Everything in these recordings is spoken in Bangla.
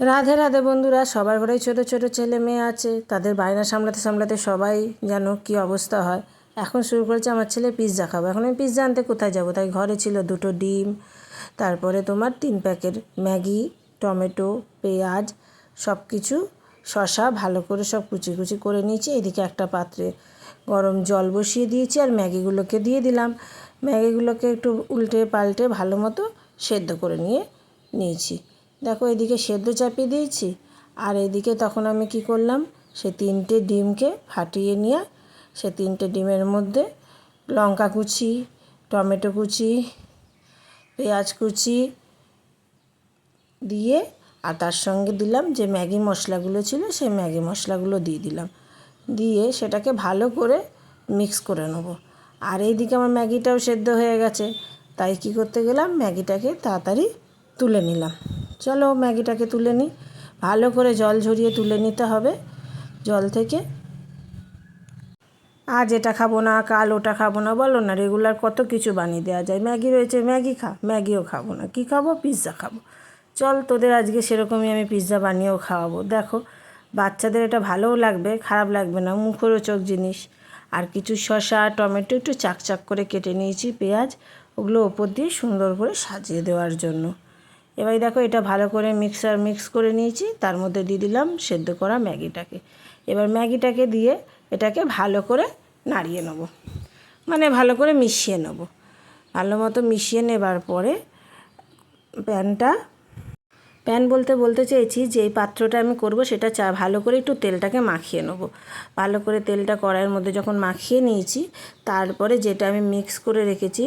রাধে রাধে বন্ধুরা, সবার ঘরেই ছোটো ছোটো ছেলে মেয়ে আছে। তাদের বায়না সামলাতে সামলাতে সবাই যেন কী অবস্থা হয়। এখন শুরু করেছে আমার ছেলে পিৎজা খাব এখন আমি পিৎজা আনতে কোথায় যাব? তাই ঘরে ছিল দুটো ডিম, তারপরে তোমার তিন প্যাকেট ম্যাগি, টমেটো, পেঁয়াজ সব কিছু শশা ভালো করে সব কুচি কুচি করে নিয়েছি। এদিকে একটা পাত্রে গরম জল বসিয়ে দিয়েছি আর ম্যাগিগুলোকে দিয়ে দিলাম। ম্যাগিগুলোকে একটু উল্টে পাল্টে ভালো মতো সেদ্ধ করে নিয়ে নিয়েছি। দেখো এদিকে সেদ্ধ চাপিয়ে দিয়েছি, আর এদিকে তখন আমি কি করলাম, সে তিনটে ডিমকে ফাটিয়ে নিয়ে, সে তিনটে ডিমের মধ্যে লঙ্কা কুচি, টমেটো কুচি, পেঁয়াজ কুচি দিয়ে, আর তার সঙ্গে দিলাম যে ম্যাগি মশলাগুলো ছিল, সেই ম্যাগি মশলাগুলো দিয়ে দিলাম। দিয়ে সেটাকে ভালো করে মিক্স করে নেব। আর এইদিকে আমার ম্যাগিটাও সেদ্ধ হয়ে গেছে, তাই কি করতে গেলাম, ম্যাগিটাকে তাড়াতাড়ি তুলে নিলাম। চলো ম্যাগিটাকে তুলে নিই ভালো করে জল ঝরিয়ে তুলে নিতে হবে। জল থেকে। আজ এটা খাব না, কাল ওটা খাব না, বলো না রেগুলার কত কিছু বানিয়ে দেওয়া যায়। ম্যাগি রয়েছে, ম্যাগি খা, ম্যাগিও খাব না। কী খাব? পিৎজা খাব। চল তোদের আজকে সেরকমই আমি পিৎজা বানিয়েও খাওয়াবো। দেখো, বাচ্চাদের এটা ভালোও লাগবে, খারাপ লাগবে না। মুখরোচক জিনিস। আর কিছু শসা, টমেটো একটু চাকচাক করে কেটে নিয়েছি, পেঁয়াজ, ওগুলো ওপর দিয়ে সুন্দর করে সাজিয়ে দেওয়ার জন্য। এবার দেখো এটা ভালো করে মিক্সার মিক্স করে নিয়েছি, তার মধ্যে দিয়ে দিলাম সেদ্ধ করা ম্যাগিটাকে। এবার ম্যাগিটাকে দিয়ে এটাকে ভালো করে নাড়িয়ে নেব মানে ভালো করে মিশিয়ে নেব। ভালো মতো মিশিয়ে নেবার পরে প্যানটা প্যান বলতে বলতে চেয়েছি যে এই পাত্রটা আমি করব সেটা চা, ভালো করে একটু তেলটাকে মাখিয়ে নেব। ভালো করে তেলটা কড়াইয়ের মধ্যে যখন মাখিয়ে নিয়েছি, তারপরে যেটা আমি মিক্স করে রেখেছি,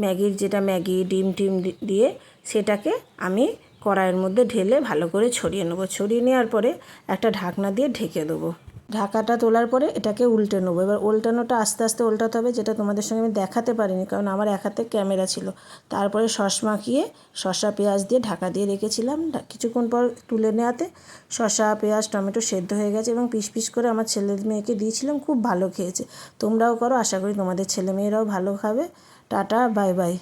ম্যাগির যেটা ম্যাগি, ডিম টিম দিয়ে সেটাকে আমি কড়াইয়ের মধ্যে ঢেলে ভালো করে ছড়িয়ে নেব। ছড়িয়ে নেওয়ার পরে একটা ঢাকনা দিয়ে ঢেকে দেবো। ঢাকাটা তোলার পরে এটাকে উল্টে নেব। এবার উল্টানোটা আস্তে আস্তে উল্টাতে হবে, যেটা তোমাদের সঙ্গে আমি দেখাতে পারিনি, কারণ আমার এক হাতে ক্যামেরা ছিল। তারপরে সস মাখিয়ে শসা, পেঁয়াজ দিয়ে ঢাকা দিয়ে রেখেছিলাম। কিছুক্ষণ পর তুলে নেওয়াতে শসা, পেঁয়াজ, টমেটো সেদ্ধ হয়ে গেছে এবং পিস পিস করে আমার ছেলে মেয়েকে দিয়েছিলাম, খুব ভালো খেয়েছে। তোমরাও করো, আশা করি তোমাদের ছেলে মেয়েরাও ভালো খাবে। Tata, bye bye.